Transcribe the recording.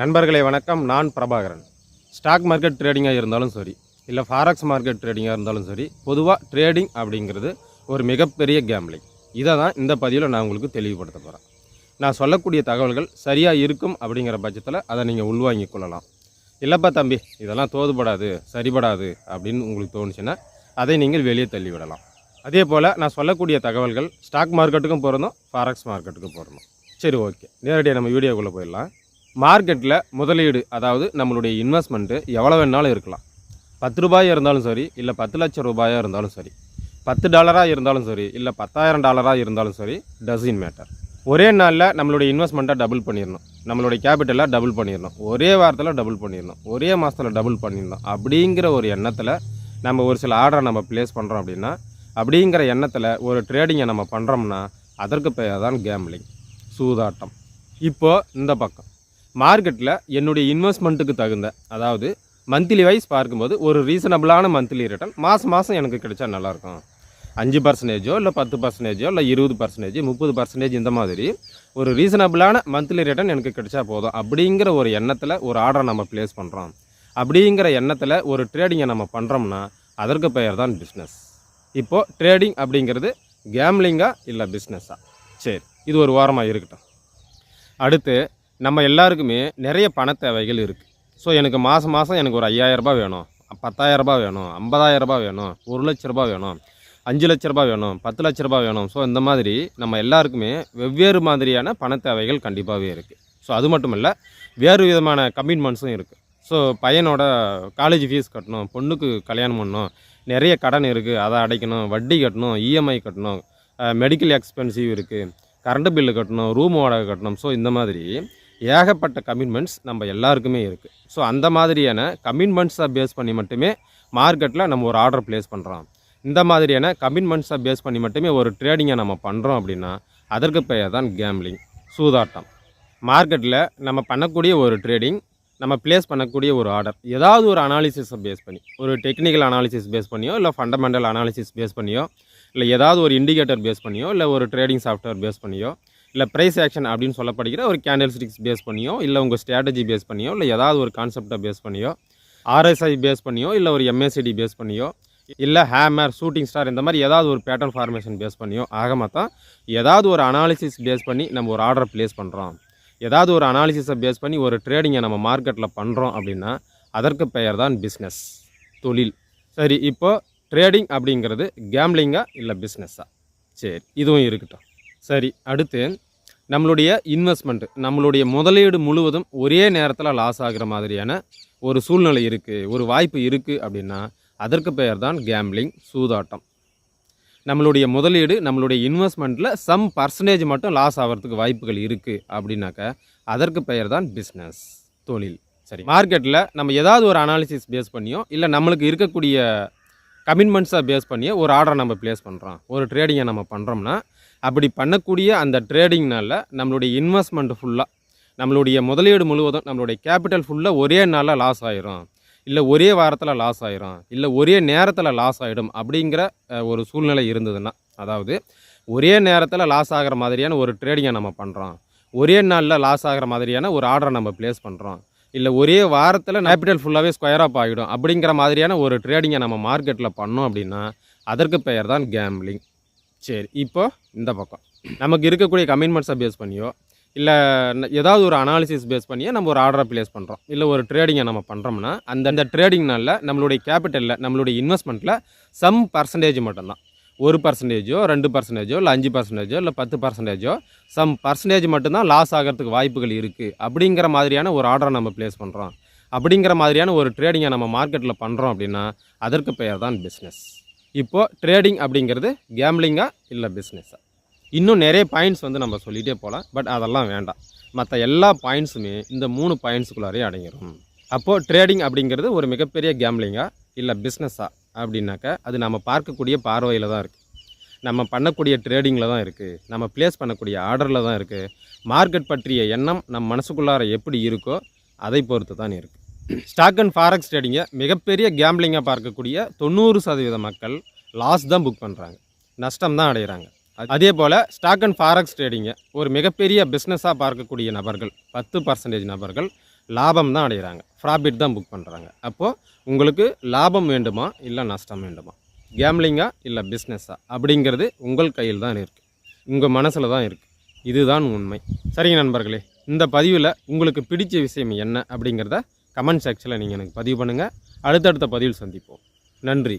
நண்பர்களே வணக்கம். நான் பிரபாகரன். ஸ்டாக் மார்க்கெட் ட்ரேடிங்காக இருந்தாலும் சரி இல்லை ஃபாரக்ஸ் மார்க்கெட் ட்ரேடிங்காக இருந்தாலும் சரி பொதுவாக ட்ரேடிங் அப்படிங்கிறது ஒரு மிகப்பெரிய கேம்லிங் இதை தான் இந்த பதிவில் நான் உங்களுக்கு தெளிவுபடுத்த போகிறேன் நான் சொல்லக்கூடிய தகவல்கள் சரியாக இருக்கும் அப்படிங்கிற பட்சத்தில் அதை நீங்கள் உள்வாங்கி கொள்ளலாம். இல்லைப்பா தம்பி இதெல்லாம் தோதுபடாது சரிபடாது அப்படின்னு உங்களுக்கு தோணுச்சுன்னா அதை நீங்கள் வெளியே தள்ளிவிடலாம். அதே போல் நான் சொல்லக்கூடிய தகவல்கள் ஸ்டாக் மார்க்கெட்டுக்கும் பொருந்தும் ஃபாரக்ஸ் மார்க்கெட்டுக்கும் பொருந்தும் சரி ஓகே. நேரடியாக நம்ம வீடியோக்குள்ளே போயிடலாம். மார்க்கெட்டில் முதலீடு அதாவது நம்மளுடைய இன்வெஸ்ட்மெண்ட்டு எவ்வளோ வேணாலும் இருக்கலாம். பத்து ரூபாயாக இருந்தாலும் சரி இல்லை பத்து லட்சம் ரூபாயாக இருந்தாலும் சரி பத்து டாலராக இருந்தாலும் சரி இல்லை பத்தாயிரம் டாலராக இருந்தாலும் சரி டசின் மேட்டர் ஒரே நாளில் நம்மளுடைய இன்வெஸ்ட்மெண்ட்டை டபுள் பண்ணிடணும். நம்மளுடைய கேபிட்டலை டபுள் பண்ணிடணும். ஒரே வாரத்தில் டபுள் பண்ணிடணும். ஒரே மாதத்தில் டபுள் பண்ணிடணும். அப்படிங்கிற ஒரு எண்ணத்தில் நம்ம ஒரு சில ஆர்டரை நம்ம ப்ளேஸ் பண்ணுறோம் அப்படின்னா அப்படிங்கிற எண்ணத்தில் ஒரு ட்ரேடிங்கை நம்ம பண்ணுறோம்னா அதற்கு பெயர் தான் கேம்லிங் சூதாட்டம். இப்போது இந்த பக்கம். மார்க்கெட்டில் என்னுடைய இன்வெஸ்ட்மெண்ட்டுக்கு தகுந்த அதாவது மந்த்லி வைஸ் பார்க்கும்போது ஒரு ரீசனபிளான மந்த்லி ரிட்டர்ன் மாதம் மாதம் எனக்கு கிடைச்சா நல்லாயிருக்கும். அஞ்சு பர்சன்டேஜோ இல்லை பத்து பர்சன்டேஜோ இல்லை இருபது பர்சன்டேஜ் முப்பது பர்சன்டேஜ் இந்த மாதிரி ஒரு ரீசனபிளான மந்த்லி ரிட்டர்ன் எனக்கு கிடைச்சா போதும். அப்படிங்கிற ஒரு எண்ணத்தில் ஒரு ஆர்டரை நம்ம ப்ளேஸ் பண்ணுறோம் அப்படிங்கிற எண்ணத்தில் ஒரு ட்ரேடிங்கை நம்ம பண்ணுறோம்னா அதற்கு பெயர் தான் பிஸ்னஸ் இப்போது ட்ரேடிங் அப்படிங்கிறது கேம்லிங்காக இல்லை பிஸ்னஸா சரி இது ஒரு வாரமாக இருக்கட்டும். அடுத்து நம்ம எல்லாருக்குமே நிறைய பண தேவைகள் இருக்குது ஸோ எனக்கு மாதம் மாதம் எனக்கு ஒரு ஐயாயிரரூபா வேணும். பத்தாயிரரூபா வேணும். ஐம்பதாயிரரூபா வேணும். ஒரு லட்ச ரூபா வேணும். அஞ்சு லட்ச ரூபா வேணும். பத்து லட்ச ரூபா வேணும். ஸோ இந்த மாதிரி நம்ம எல்லாருக்குமே வெவ்வேறு மாதிரியான பண தேவைகள் கண்டிப்பாகவே இருக்குது ஸோ அது மட்டும் இல்லை வேறு விதமான கமிட்மெண்ட்ஸும் இருக்குது ஸோ பையனோட காலேஜ் ஃபீஸ் கட்டணும் பொண்ணுக்கு கல்யாணம் பண்ணணும் நிறைய கடன் இருக்குது அதை அடைக்கணும் வட்டி கட்டணும் இஎம்ஐ கட்டணும் மெடிக்கல் எக்ஸ்பென்சிவ் இருக்குது கரண்ட் பில்லு கட்டணும் ரூம் வாடகை கட்டணும். ஸோ இந்த மாதிரி ஏகப்பட்ட கமிட்மெண்ட்ஸ் நம்ம எல்லாருக்குமே இருக்குது ஸோ அந்த மாதிரியான கமிட்மெண்ட்ஸை பேஸ் பண்ணி மட்டுமே மார்க்கெட்டில் நம்ம ஒரு ஆர்டர் ப்ளேஸ் பண்ணுறோம் இந்த மாதிரியான கமிட்மெண்ட்ஸை பேஸ் பண்ணி மட்டுமே ஒரு ட்ரேடிங்கை நம்ம பண்ணுறோம் அப்படின்னா அதற்கு பெயர் தான் கேம்லிங் சூதாட்டம். மார்க்கெட்டில் நம்ம பண்ணக்கூடிய ஒரு ட்ரேடிங் நம்ம ப்ளேஸ் பண்ணக்கூடிய ஒரு ஆர்டர் ஏதாவது ஒரு அனாலிசிஸை பேஸ் பண்ணி ஒரு டெக்னிக்கல் அனாலிசிஸ் பேஸ் பண்ணியோ இல்லை ஃபண்டமெண்டல் அனாலிசிஸ் பேஸ் பண்ணியோ இல்லை ஏதாவது ஒரு இண்டிகேட்டர் பேஸ் பண்ணியோ இல்லை ஒரு ட்ரேடிங் சாஃப்ட்வேர் பேஸ் பண்ணியோ இல்லை ப்ரைஸ் ஆக்ஷன் அப்படின்னு சொல்லப்படுகிற ஒரு கேண்டில் ஸ்டிக்ஸ் பேஸ் பண்ணியோ இல்லை உங்கள் ஸ்ட்ராட்டஜி பேஸ் பண்ணியோ இல்லை ஏதாவது ஒரு கான்செப்டை பேஸ் பண்ணியோ ஆர்எஸ்ஐ பேஸ் பண்ணியோ இல்லை ஒரு எம்எஸ்சிடி பேஸ் பண்ணியோ இல்லை ஹேமர் ஷூட்டிங் ஸ்டார் இந்த மாதிரி ஏதாவது ஒரு பேட்டர்ன் ஃபார்மேஷன் பேஸ் பண்ணியோ ஆக மொத்தம் ஏதாவது ஒரு அனாலிசிஸ் பேஸ் பண்ணி நம்ம ஒரு ஆர்டர் ப்ளேஸ் பண்ணுறோம் ஏதாவது ஒரு அனாலிசிஸை பேஸ் பண்ணி ஒரு ட்ரேடிங்கை நம்ம மார்க்கெட்டில் பண்ணுறோம் அப்படின்னா அதற்கு பெயர் தான் பிஸ்னஸ் தொழில். சரி இப்போது ட்ரேடிங் அப்படிங்கிறது கேம்லிங்கா இல்லை பிஸ்னஸ்ஸா சரி இதுவும் இருக்கட்டும். சரி அடுத்து நம்மளுடைய இன்வெஸ்ட்மெண்ட் நம்மளுடைய முதலீடு முழுவதும் ஒரே நேரத்தில் லாஸ் ஆகுற மாதிரியான ஒரு சூழ்நிலை இருக்குது ஒரு வாய்ப்பு இருக்குது அப்படின்னா அதற்கு பெயர் தான் கேம்லிங் சூதாட்டம். நம்மளுடைய முதலீடு நம்மளுடைய இன்வெஸ்ட்மெண்ட்டில் சம் பர்சன்டேஜ் மட்டும் லாஸ் ஆகிறதுக்கு வாய்ப்புகள் இருக்குது அப்படின்னாக்க அதற்கு பெயர் தான் பிஸ்னஸ் தொழில். சரி மார்க்கெட்டில் நம்ம ஏதாவது ஒரு அனாலிசிஸ் பேஸ் பண்ணியோ இல்லை நம்மளுக்கு இருக்கக்கூடிய கமிட்மெண்ட்ஸை பேஸ் பண்ணியோ ஒரு ஆர்டரை நம்ம ப்ளேஸ் பண்ணுறோம் ஒரு ட்ரேடிங்கை நம்ம பண்ணுறோம்னா அப்படி பண்ணக்கூடிய அந்த ட்ரேடிங்னால நம்மளுடைய இன்வெஸ்ட்மெண்ட் ஃபுல்லாக நம்மளுடைய முதலீடு முழுவதும் நம்மளுடைய கேபிட்டல் ஃபுல்லாக ஒரே நாளில் லாஸ் ஆயிரும். இல்லை ஒரே வாரத்தில் லாஸ் ஆயிரும். இல்லை ஒரே நேரத்தில் லாஸ் ஆகிடும் அப்படிங்கிற ஒரு சூழ்நிலை இருந்ததுன்னா அதாவது ஒரே நேரத்தில் லாஸ் ஆகிற மாதிரியான ஒரு ட்ரேடிங்கை நம்ம பண்ணுறோம் ஒரே நாளில் லாஸ் ஆகிற மாதிரியான ஒரு ஆர்டரை நம்ம ப்ளேஸ் பண்ணுறோம் இல்லை ஒரே வாரத்தில் கேபிட்டல் ஃபுல்லாகவே ஸ்கொயர் அப் ஆகிடும் அப்படிங்கிற மாதிரியான ஒரு ட்ரேடிங்கை நம்ம மார்க்கெட்டில் பண்ணோம் அப்படின்னா அதற்கு பெயர் தான் கேம்லிங் சரி இப்போ இந்த பக்கம். நமக்கு இருக்கக்கூடிய கமிட்மெண்ட்ஸை பேஸ் பண்ணியோ இல்லை ஏதாவது ஒரு அனாலிசிஸ் பேஸ் பண்ணியே நம்ம ஒரு ஆர்டரை ப்ளேஸ் பண்ணுறோம் இல்லை ஒரு ட்ரேடிங்கை நம்ம பண்ணுறோம்னா அந்த அந்த ட்ரேடிங்னால நம்மளுடைய கேபிட்டலில் நம்மளுடைய இன்வெஸ்ட்மெண்ட்டில் சம் பர்சன்டேஜ் மட்டும்தான். ஒரு பர்சன்டேஜோ ரெண்டு பர்சன்டேஜோ இல்லை அஞ்சு பர்சன்டேஜோ இல்லை பத்து பர்சன்டேஜோ சம் பர்சன்டேஜ் மட்டும்தான் லாஸ் ஆகிறதுக்கு வாய்ப்புகள் இருக்குது அப்படிங்கிற மாதிரியான ஒரு ஆர்டரை நம்ம ப்ளேஸ் பண்ணுறோம் அப்படிங்கிற மாதிரியான ஒரு ட்ரேடிங்கை நம்ம மார்க்கெட்டில் பண்ணுறோம் அப்படின்னா அதற்கு பெயர் தான் பிஸ்னஸ் இப்போது ட்ரேடிங் அப்படிங்கிறது கேம்லிங்கா இல்லை பிஸ்னஸா இன்னும் நிறைய பாயிண்ட்ஸ் வந்து நம்ம சொல்லிகிட்டே போகலாம். பட் அதெல்லாம் வேண்டாம். மற்ற எல்லா பாயிண்ட்ஸுமே இந்த மூணு பாயிண்ட்ஸுக்குள்ளாரையும் அடங்கிடும் அப்போது ட்ரேடிங் அப்படிங்கிறது ஒரு மிகப்பெரிய கேம்லிங்கா இல்லை பிஸ்னஸ்ஸா அப்படின்னாக்கா அது நம்ம பார்க்கக்கூடிய பார்வையில் தான் இருக்குது நம்ம பண்ணக்கூடிய ட்ரேடிங்கில் தான் இருக்குது நம்ம ப்ளேஸ் பண்ணக்கூடிய ஆர்டரில் தான் இருக்குது மார்க்கெட் பற்றிய எண்ணம் நம் மனசுக்குள்ளார எப்படி இருக்கோ அதை பொறுத்து தான் இருக்குது ஸ்டாக் அண்ட் ஃபாரக்ஸ் ட்ரேடிங்கை மிகப்பெரிய கேம்லிங்காக பார்க்கக்கூடிய தொண்ணூறு சதவீத மக்கள் லாஸ் தான் புக் பண்ணுறாங்க நஷ்டம் தான் அடைகிறாங்க அதே போல் ஸ்டாக் அண்ட் ஃபாரக்ஸ் ட்ரேடிங்கை ஒரு மிகப்பெரிய பிஸ்னஸாக பார்க்கக்கூடிய நபர்கள் பத்து பர்சன்டேஜ் நபர்கள் லாபம் தான் அடைகிறாங்க ப்ராஃபிட் தான் புக் பண்ணுறாங்க அப்போது உங்களுக்கு லாபம் வேண்டுமா? இல்லை நஷ்டம் வேண்டுமா? கேம்லிங்கா இல்லை பிஸ்னஸா அப்படிங்கிறது உங்கள் கையில் தான் இருக்குது உங்கள் மனசில் தான் இருக்குது இதுதான் உண்மை. சரிங்க நண்பர்களே இந்த பதிவில் உங்களுக்கு பிடிச்ச விஷயம் என்ன அப்படிங்கிறத கமெண்ட் செக்ஷனில் நீங்கள் எனக்கு பதிவு பண்ணுங்கள் அடுத்தடுத்த பதிவில் சந்திப்போம். நன்றி.